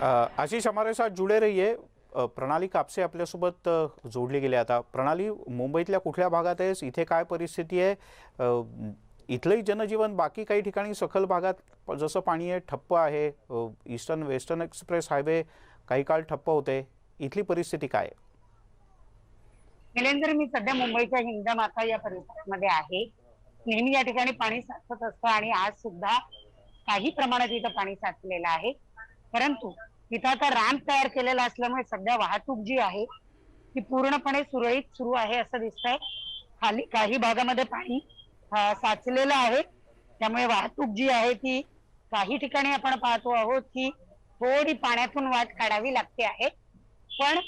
अ, आशिष हमारे साथ जुड़े रहिए. प्रणाली कापसे आपल्यासोबत जोडली गेली आता. प्रणाली मुंबईतल्या कुठल्या भागात आहेस? इथे काय परिस्थिती आहे? इथलंही जनजीवन बाकी काही ठिकाणी सखल भागात जसं पाणी आहे ठप्प आहे. ईस्टर्न वेस्टर्न एक्सप्रेस हायवे काही काळ ठप्प होते. इथली परिस्थिती काय आहे? निलेंद्र मी सध्या मुंबईच्या हिंदमाथा या परिसरामध्ये आहे. नेहमी या ठिकाणी पाणी साचत असतं आणि आज सुद्धा काही प्रमाणात इथं पाणी साचलेलं आहे. परंतु इथं आता रॅम्प तयार केलेला असल्यामुळे सध्या वाहतूक जी आहे ती पूर्णपणे सुरळीत सुरू आहे असं दिसतंय. खाली काही भागामध्ये पाणी साचलेलं आहे. त्यामुळे वाहतूक जी आहे ती काही ठिकाणी आपण पाहतो आहोत की थोडी पाण्यातून वाट काढावी लागते आहे. पण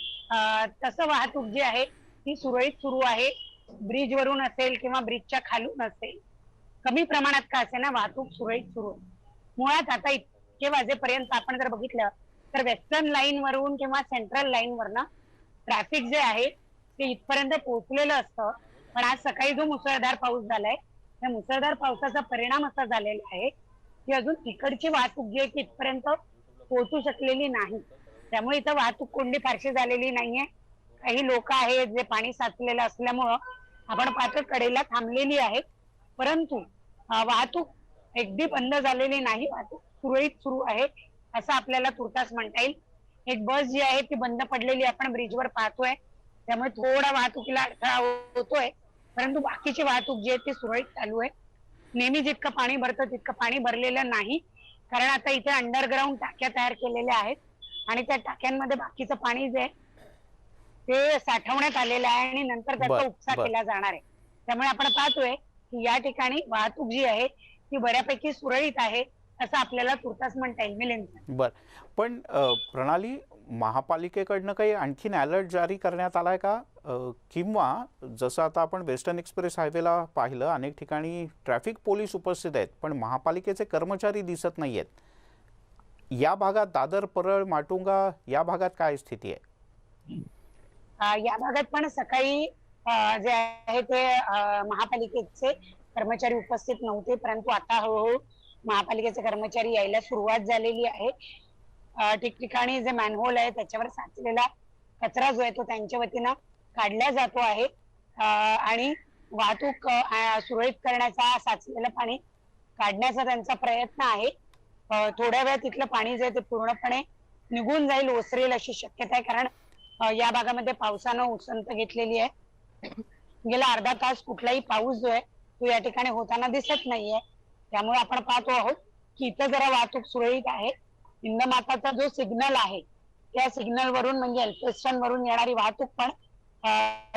तसं वाहतूक जी आहे ती सुरळीत सुरू आहे. ब्रिज वरून असेल किंवा ब्रिजच्या खालून असेल कमी प्रमाणात का असे ना वाहतूक सुरळीत सुरू मुळात आता इतके वाजेपर्यंत आपण जर बघितलं तर वेस्टर्न लाईन वरून किंवा सेंट्रल लाईन वरनं ट्रॅफिक जे आहे ते इथपर्यंत पोहोचलेलं असतं. पण आज सकाळी जो मुसळधार पाऊस झालाय त्या मुसळधार पावसाचा परिणाम असा झालेला आहे की अजून तिकडची वाहतूक जी आहे ती इथपर्यंत पोहोचू शकलेली नाही. त्यामुळे इथं वाहतूक कोंडी फारशी झालेली नाहीये. काही लोक आहेत जे पाणी साचलेलं असल्यामुळं आपण पात्र कडेला थांबलेली आहेत. परंतु वाहतूक अगदी बंद झालेली नाही. वाहतूक सुरळीत सुरू आहे असं आपल्याला तुर्तास म्हणता येईल. एक बस जी आहे ती बंद पडलेली आपण ब्रिजवर पाहतोय. त्यामुळे थोडा वाहतुकीला अडथळा होतोय. परंतु बाकीची वाहतूक जी आहे ती सुरळीत चालू आहे. नेहमी जितकं पाणी भरतं तितकं पाणी भरलेलं नाही. कारण आता इथे अंडरग्राऊंड टाक्या तयार केलेल्या आहेत. आणि त्या टाक्यांमध्ये बाकीचं पाणी जे आहे ते साठवण्यात आलेलं आहे आणि नंतर त्याचा उपसा. केला जाणार आहे. त्यामुळे आपण पाहतोय की या ठिकाणी वाहतूक जी आहे ती बऱ्यापैकी सुरळीत आहे. असं आपल्याला तुर्तास म्हणता येईल मिलिंद बर. पण प्रणाली महापालिकेकडनं काही आणखीन अलर्ट जारी करण्यात आलाय का? किंवा जसं आता आपण वेस्टर्न एक्सप्रेस हायवेला पाहिलं अनेक ठिकाणी ट्रॅफिक पोलीस उपस्थित आहेत पण महापालिकेचे कर्मचारी दिसत नाही आहेत या भागात दादर परळ माटुंगा या भागात काय स्थिती आहे? या भागात पण सकाळी जे आहे ते महापालिकेचे कर्मचारी उपस्थित नव्हते परंतु आता हळूहळू महापालिकेचे कर्मचारी यायला सुरुवात झालेली आहे. ठिकठिकाणी जे मॅनहोल आहे त्याच्यावर साचलेला कचरा जो आहे तो त्यांच्या वतीनं काढला जातो आहे. आणि वाहतूक सुरळीत करण्याचा साचलेलं पाणी काढण्याचा त्यांचा प्रयत्न आहे. थोड्या वेळात तिथलं पाणी जे आहे ते पूर्णपणे निघून जाईल ओसरेल अशी शक्यता आहे. कारण या भागामध्ये पावसानं उसंत घेतलेली आहे. गेला अर्धा तास कुठलाही पाऊस जो आहे तो या ठिकाणी होताना दिसत नाहीये. त्यामुळे आपण पाहतो आहोत की इथं जरा वाहतूक सुरळीत आहे. हिंदमाताचा जो सिग्नल आहे त्या सिग्नल वरून म्हणजे एल्फेस्टन वरून येणारी वाहतूक पण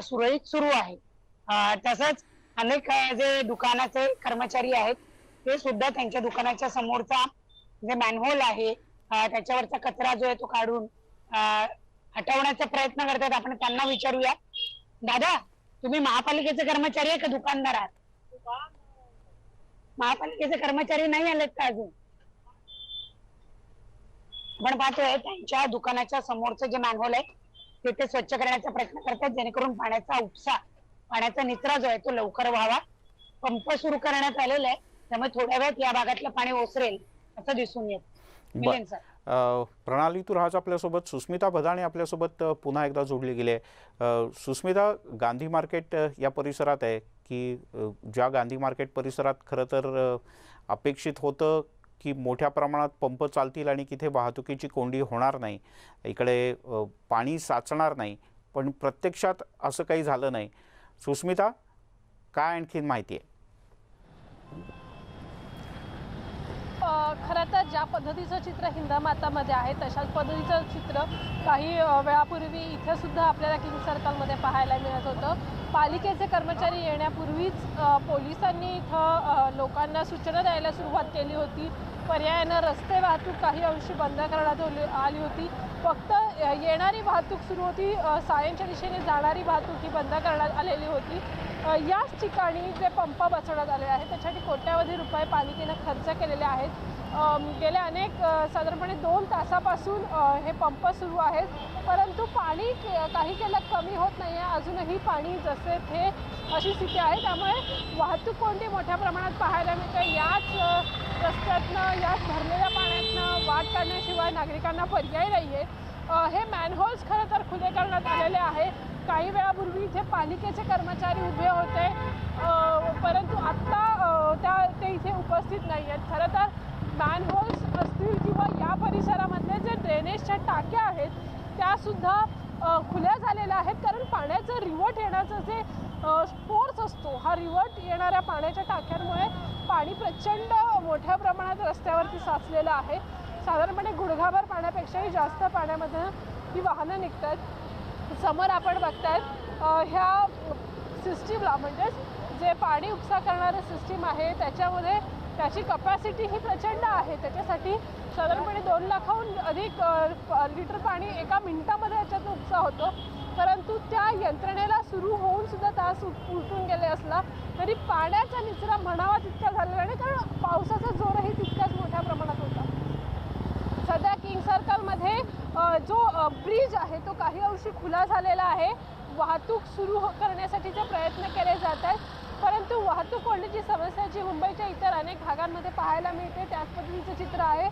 सुरळीत सुरू आहे. तसंच अनेक जे दुकानाचे कर्मचारी आहेत ते सुद्धा त्यांच्या दुकानाच्या समोरचा जे मॅनहोल आहे त्याच्यावरचा कचरा जो आहे तो काढून हटवण्याचा प्रयत्न करतात. आपण त्यांना विचारूया. दादा तुम्ही महापालिकेचे कर्मचारी आहे का दुकानदार आहात? महापालिकेचे कर्मचारी नाही आलेत का अजून? आपण पाहतोय त्यांच्या दुकानाच्या समोरचं जे मॅनहोल आहे ते ते स्वच्छ करण्याचा प्रयत्न करतात जेणेकरून पाण्याचा उपसा पाण्याचा निचरा जो आहे तो लवकर व्हावा. पंप सुरू करण्यात आलेला आहे त्यामुळे थोड्या वेळात या भागातलं पाणी ओसरेल असं दिसून येत. सर. प्रणाली तू राहाच आपल्यासोबत सुस्मिता भदाणे आपल्यासोबत पुन्हा एकदा जोडली गेली सुस्मिता गांधी मार्केट या परिसरात आहे. की ज्या गांधी मार्केट परिसरात खरं तर अपेक्षित होतं की मोठ्या प्रमाणात पंप चालतील आणि तिथे वाहतुकीची कोंडी होणार नाही इकडे पाणी साचणार नाही पण प्रत्यक्षात असं काही झालं नाही. सुस्मिता काय आणखीन माहिती आहे? खरं तर ज्या पद्धतीचं चित्र हिंदमातामध्ये आहे तशाच पद्धतीचं चित्र काही वेळापूर्वी इथेसुद्धा आपल्याला किंग सर्कलमध्ये पाहायला मिळत होतं. पालिकेचे कर्मचारी येण्यापूर्वीच पोलिसांनी इथं लोकांना सूचना द्यायला सुरुवात केली होती. पर्यायानं रस्ते वाहतूक काही अंशी बंद करण्यात आली होती. फक्त येणारी वाहतूक सुरू होती सायनच्या दिशेने जाणारी वाहतूक ही बंद करण्यात आलेली होती. याच ठिकाणी जे पंप बसवण्यात आले आहेत त्याच्यासाठी कोट्यावधी रुपये पालिकेनं खर्च केलेले आहेत. गेल्या गेले अनेक साधारणपणे दोन तासापासून हे पंप सुरू आहेत. परंतु पाणी काही केलं कमी होत नाही आहे अजूनही पाणी जसे थे अशी स्थिती आहे. त्यामुळे वाहतूक कोणती मोठ्या प्रमाणात पाहायला मिळते? याच रस्त्यातनं याच भरलेल्या पाण्यातनं वाट काढण्याशिवाय नागरिकांना पर्याय नाही आहे हे मॅनहोल्स खरं तर खुले करण्यात आलेले आहे. काही वेळापूर्वी इथे पालिकेचे कर्मचारी उभे होते. परंतु आत्ता त्या ते इथे उपस्थित नाही आहेत खरं तर मॅनहोल्स असतील किंवा या परिसरामधले जे ड्रेनेजच्या टाक्या आहेत त्यासुद्धा खुल्या झालेल्या आहेत. कारण पाण्याचं रिवर्ट येण्याचं जे स्पोर्स असतो हा रिवर्ट येणाऱ्या पाण्याच्या टाक्यांमुळे पाणी प्रचंड मोठ्या प्रमाणात रस्त्यावरती साचलेलं आहे. साधारणपणे गुडघाभर पाण्यापेक्षाही जास्त पाण्यामध्ये ही वाहनं निघतात समोर आपण बघतायत आहेत ह्या सिस्टीमला म्हणजेच जे पाणी उपसा करणारं सिस्टीम आहे त्याच्यामध्ये त्याची कपॅसिटी ही प्रचंड आहे. त्याच्यासाठी साधारणपणे दोन लाखाहून अधिक लिटर पाणी एका मिनिटामध्ये याच्यात उपसा होतो. परंतु त्या यंत्रणेला सुरू होऊन सुद्धा तास उलटून गेले असला तरी पाण्याचा निचरा म्हणावा तितका झालेला नाही कारण पावसाचा जोरही तितकाच मोठ्या प्रमाणात होता. सध्या किंग सर्कलमध्ये जो ब्रिज आहे तो काही अंशी खुला झालेला आहे. वाहतूक सुरू हो-, करण्यासाठीचे प्रयत्न केले जात आहेत. परंतु वाहतूक कोंडीची समस्या जी मुंबईच्या इतर अनेक भागांमध्ये पाहायला मिळते त्याच पद्धतीचं चित्र आहे.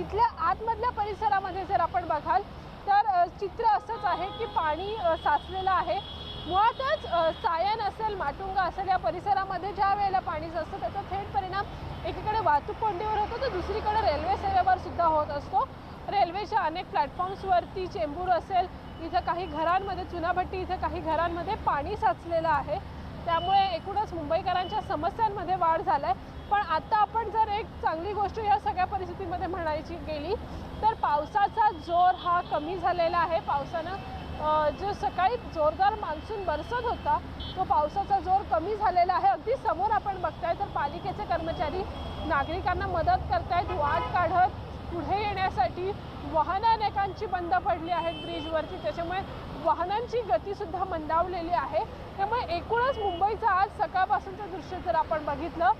इथल्या आतमधल्या परिसरामध्ये जर आपण बघाल तर चित्र असंच आहे की पाणी साचलेलं आहे. मुळातच सायन असेल माटुंगा असेल या परिसरामध्ये ज्या वेळेला पाणी असतं त्याचा थेट परिणाम एकीकडे वाहतूक कोंडीवर होतो तर दुसरीकडे रेल्वे सेवेवर सुद्धा होत असतो. रेल्वेच्या अनेक प्लॅटफॉर्म्सवरती चेंबूर असेल इथं काही घरांमध्ये चुनाभट्टी इथं काही घरांमध्ये पाणी साचलेलं आहे. त्यामुळे एकूणच मुंबईकरांच्या समस्यांमध्ये वाढ झालाय. पण आता आपण जर एक चांगली गोष्ट या सगळ्या परिस्थितीमध्ये म्हणायची गेली तर पावसाचा जोर हा कमी झालेला आहे. पावसानं जो सकाळी जोरदार मान्सून बरसत होता तो पावसाचा जोर कमी झालेला आहे. अगदी समोर आपण बघताय तर पालिकेचे कर्मचारी नागरिकांना मदत करतायत वाट काढत पुढे येण्यासाठी वाहनं अनेकांची बंद पडली आहेत ब्रिजवरती. त्याच्यामुळे वाहनांची गतीसुद्धा मंदावलेली आहे. त्यामुळे एकूणच मुंबईचं आज सकाळपासूनचं दृश्य जर आपण बघितलं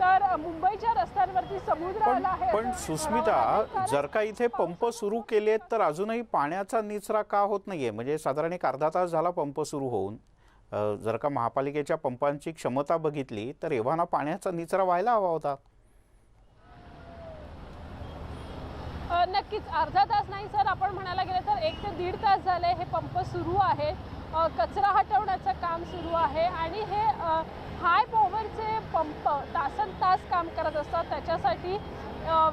तर मुंबईच्या रस्त्यांवरती समुद्र आला आहे. पण सुस्मिता जर का इथे पंप सुरू केलेत तर अजूनही पाण्याचा निचरा का होत नाहीये? म्हणजे साधारण एक अर्धा तास झाला पंप सुरू होऊन. जर का महापालिकेच्या पंपांची क्षमता बघितली तर एव्हाना पाण्याचा निचरा व्हायला हवा होता. नक्कीच अर्धा तास नाही सर. आपण म्हणायला गेलं तर एक ते दीड तास झाले हे पंप सुरू आहे. कचरा हटवण्याचं काम सुरू आहे आणि हे हाय पॉवरचे पंप तासन तास काम करत असतात. त्याच्यासाठी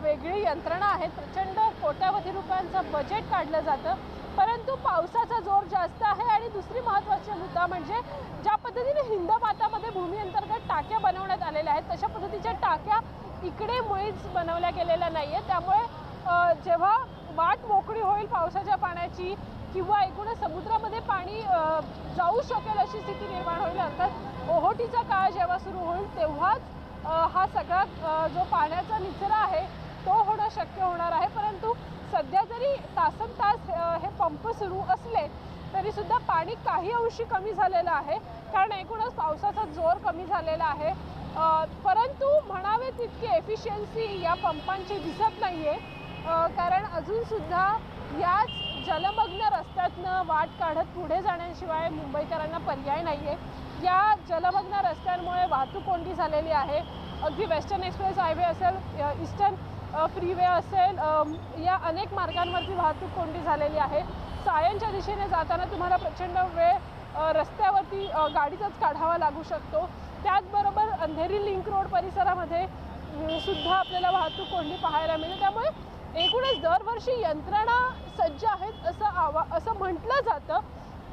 वेगळी यंत्रणा आहेत प्रचंड कोट्यावधी रुपयांचं बजेट काढलं जातं. परंतु पावसाचा जोर जास्त आहे आणि दुसरी महत्त्वाची मुद्दा म्हणजे ज्या पद्धतीने हिंदमातामध्ये भूमीअंतर्गत टाक्या बनवण्यात आलेल्या आहेत तशा पद्धतीच्या टाक्या इकडे मुळीच बनवल्या गेलेल्या नाही आहेत त्यामुळे जेव्हा वाट मोकळी होईल पावसाच्या पाण्याची किंवा एकूणच समुद्रामध्ये पाणी जाऊ शकेल अशी स्थिती निर्माण होईल अर्थात ओहोटीचा काळ जेव्हा सुरू होईल तेव्हाच हा सगळा जो पाण्याचा निचरा आहे तो होणं शक्य होणार आहे. परंतु सध्या जरी तासन तास हे पंप सुरू असले तरीसुद्धा पाणी काही अंशी कमी झालेलं आहे. कारण एकूणच पावसाचा जोर कमी झालेला आहे. परंतु म्हणावे तितकी एफिशियन्सी या पंपांची दिसत नाही आहे कारण अजूनसुद्धा याच जलमग्न रस्त्यातनं वाट काढत पुढे जाण्याशिवाय मुंबईकरांना पर्याय नाही आहे या जलमग्न रस्त्यांमुळे वाहतूक कोंडी झालेली आहे. अगदी वेस्टर्न एक्सप्रेस हायवे असेल ईस्टर्न फ्रीवे असेल या अनेक मार्गांवरती वाहतूक कोंडी झालेली आहे. सायनच्या दिशेने जाताना तुम्हाला प्रचंड वेळ रस्त्यावरती गाडीचाच काढावा लागू शकतो. त्याचबरोबर अंधेरी लिंक रोड परिसरामध्ये सुद्धा आपल्याला वाहतूक कोंडी पाहायला मिळते त्यामुळे एकूणच दरवर्षी यंत्रणा सज्ज आहेत असं आवा असं म्हटलं जातं.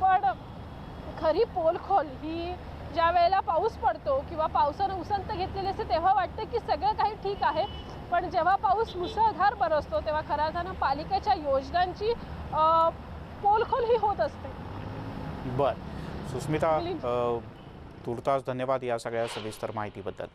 पण खरी पोलखोल ही ज्या वेळेला पाऊस पडतो किंवा पावसानं उसंत घेतलेली असते तेव्हा वाटतं की सगळं काही ठीक आहे. पण जेव्हा पाऊस मुसळधार बरसतो तेव्हा खऱ्या अर्थानं पालिकेच्या योजनांची पोलखोल ही होत असते. बर. सुस्मिता तुर्तास धन्यवाद या सगळ्या सविस्तर माहितीबद्दल.